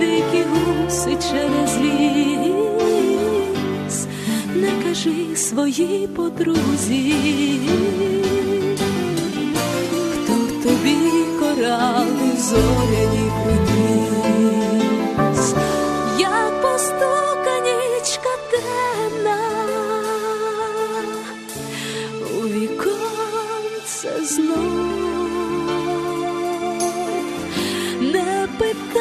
дикі гуси через ліс, не кажи своїй подрузі, хто тобі корали зоряні приніс, як постука нічка темна. У віконце знов. Не питай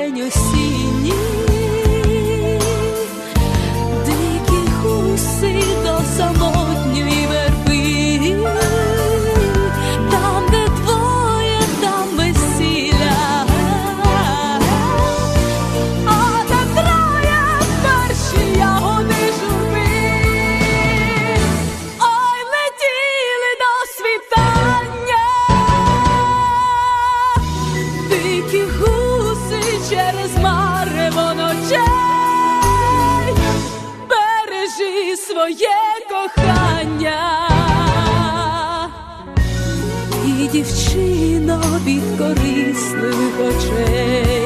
летіли в своє кохання. І дівчино від корисних очей.